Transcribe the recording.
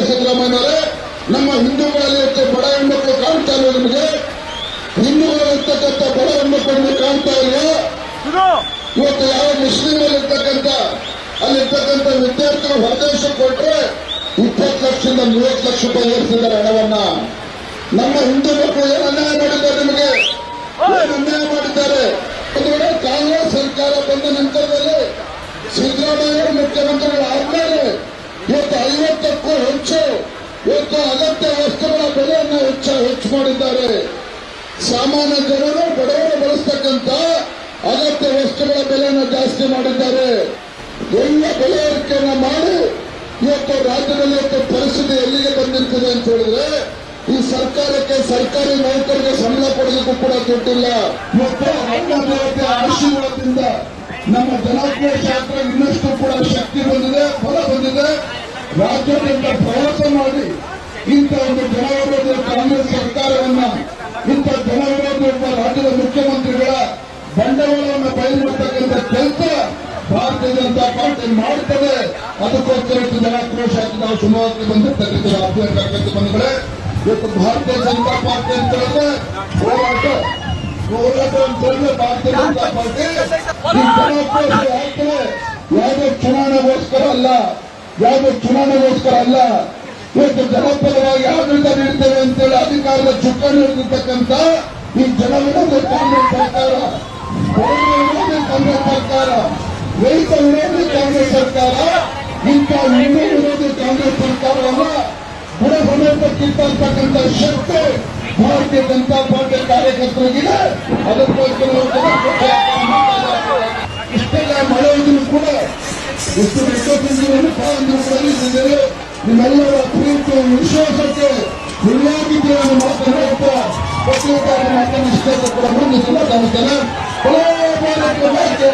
ಸಿದ್ದರಾಮಯ್ಯನವರೇ ನಮ್ಮ ಹಿಂದೂಗಳಲ್ಲಿ ಬಡ ಹೆಣ್ಮಕ್ಳು ಕಾಣ್ತಾ ಇಲ್ಲ ನಿಮಗೆ? ಹಿಂದೂಗಳಿರ್ತಕ್ಕಂಥ ಬಡ ಹೆಣ್ಮಕ್ಳು ನಿಮಗೆ ಕಾಣ್ತಾ ಇಲ್ಲ ಇವತ್ತು ಯಾವ ಮುಸ್ಲಿಮಲ್ಲಿ ಇರ್ತಕ್ಕಂಥ ಅಲ್ಲಿರ್ತಕ್ಕಂಥ ವಿದ್ಯಾರ್ಥಿಗಳು ಹೊರದೇಶಕ್ಕೆ ಕೊಟ್ರೆ ಇಪ್ಪತ್ತು ಲಕ್ಷದಿಂದ ಮೂವತ್ತು ಲಕ್ಷ ರೂಪಾಯಿ ಏರಿಸಿದ್ದಾರೆ ಹಣವನ್ನ. ನಮ್ಮ ಹಿಂದೂ ಮಕ್ಕಳು ಏನು ಅನ್ಯಾಯ ಮಾಡಿದ್ದಾರೆ ನಿಮಗೆ? ಅನ್ಯಾಯ ಮಾಡಿದ್ದಾರೆ? ಕಾಂಗ್ರೆಸ್ ಸರ್ಕಾರ ಬಂದ ನಂತರದಲ್ಲಿ ಸಿದ್ದರಾಮಯ್ಯ ಮುಖ್ಯಮಂತ್ರಿಗಳು ಇವತ್ತು ಅಗತ್ಯ ವಸ್ತುಗಳ ಬೆಲೆಯನ್ನು ಹೆಚ್ಚ ಹೆಚ್ಚು ಮಾಡಿದ್ದಾರೆ. ಸಾಮಾನ್ಯ ಜನರು, ಬಡವರು ಬಳಸ್ತಕ್ಕಂಥ ಅಗತ್ಯ ವಸ್ತುಗಳ ಬೆಲೆಯನ್ನು ಜಾಸ್ತಿ ಮಾಡಿದ್ದಾರೆ. ಎಲ್ಲ ಬೆಲೆ ಏರಿಕೆಯನ್ನ ಮಾಡಿ ಇವತ್ತು ರಾಜ್ಯದಲ್ಲಿ ಇವತ್ತು ಪರಿಸ್ಥಿತಿ ಎಲ್ಲಿಗೆ ಬಂದಿರ್ತದೆ ಅಂತ ಹೇಳಿದ್ರೆ, ಈ ಸರ್ಕಾರಕ್ಕೆ, ಸರ್ಕಾರಿ ನೌಕರಿಗೆ ಸಂಬಳ ಪಡೆದಕ್ಕೂ ಕೂಡ ದುಡ್ಡಿಲ್ಲ. ಇವತ್ತು ಆಶೀರ್ವಾದದಿಂದ ನಮ್ಮ ಜನಾಕ್ರೋಶ ಯಾತ್ರೆ ಇನ್ನಷ್ಟು ಕೂಡ ಶಕ್ತಿ ಬಂದಿದೆ ಫಲ ಬಂದಿದೆ. ರಾಜ್ಯದಿಂದ ಪ್ರವಾಸ ಮಾಡಿ ಇಂಥ ಒಂದು ಜನವಿರೋಧಿ ಕಾಂಗ್ರೆಸ್ ಸರ್ಕಾರವನ್ನ, ಇಂಥ ಜನವಿರೋಧಿ ಒಬ್ಬ ರಾಜ್ಯದ ಮುಖ್ಯಮಂತ್ರಿಗಳ ಬಂಡವಾಳವನ್ನು ಬಯಲುಪಡ್ತಕ್ಕಂಥ ಕೆಲಸ ಭಾರತೀಯ ಜನತಾ ಪಾರ್ಟಿ ಮಾಡುತ್ತದೆ. ಅದಕ್ಕೋಸ್ಕರ ಜನಾಕ್ರೋಶ ನಾವು ಸುಮಾರು ಬಂದಿರ್ತಕ್ಕಂಥ ಕಾರ್ಯಕರ್ತ ಬಂಧುಗಳೇ, ಇವತ್ತು ಭಾರತೀಯ ಜನತಾ ಪಾರ್ಟಿ ಅಂತ ಹೇಳಿದ್ರೆ ಹೋರಾಟ ಹೋರಾಟ ಅಂತ ಹೇಳಿದ್ರೆ ಭಾರತೀಯ ಜನತಾ ಪಾರ್ಟಿ. ಜನಾಕ್ರೋಶ ಯಾಕೆ ಯಾವುದೇ ಚುನಾವಣೆಗೋಸ್ಕರ ಅಲ್ಲ, ಯಾವುದೇ ಚುನಾವಣೆಗೋಸ್ಕರ ಅಲ್ಲ. ಇವತ್ತು ಜನಪರವಾಗಿ ಆಡಳಿತ ನೀಡ್ತೇವೆ ಅಂತೇಳಿ ಅಧಿಕಾರದ ಚುಕ್ಕಾಣಿ ಹಿಡಿದಿರ್ತಕ್ಕಂಥ ಈ ಜನವಿರೋಧ ಕಾಂಗ್ರೆಸ್ ಸರ್ಕಾರ ವಿರೋಧಿ ಕಾಂಗ್ರೆಸ್ ಸರ್ಕಾರ, ರೈತ ವಿರೋಧಿ ಕಾಂಗ್ರೆಸ್ ಸರ್ಕಾರ, ಇಂಥ ಹಿಂದೂ ವಿರೋಧಿ ಕಾಂಗ್ರೆಸ್ ಸರ್ಕಾರವನ್ನ ಬುಡ ಸಮೇತ ಶಕ್ತಿ ಭಾರತೀಯ ಜನತಾ ಪಾರ್ಟಿ ಕಾರ್ಯಕರ್ತರಿಗಿದೆ. ಅದಕ್ಕೋಸ್ಕರ ಇಷ್ಟೆಲ್ಲ ಮಳೆ ಇದ್ರು ಕೂಡ, ಎಷ್ಟು ರಿಕ್ವೆಸ್ಟ್ಗಳನ್ನು ಬಂದಿದ್ದೇವೆ ನಿಮ್ಮೆಲ್ಲರ ಪ್ರೀತಿ ವಿಶ್ವಾಸಕ್ಕೆ ನಿಲ್ಲಾಗಿದ್ದೇವೆ ಮಾತನಾಡುತ್ತಾ ಪತ್ರಿಕಾರ ಮಾತನ್ನು ಇಷ್ಟಕ್ಕೆ ಕೂಡ ಮುಂದೆ ತುಂಬ ಕಾಣುತ್ತೇನೆ ಭಾರತ ಮಾತೆ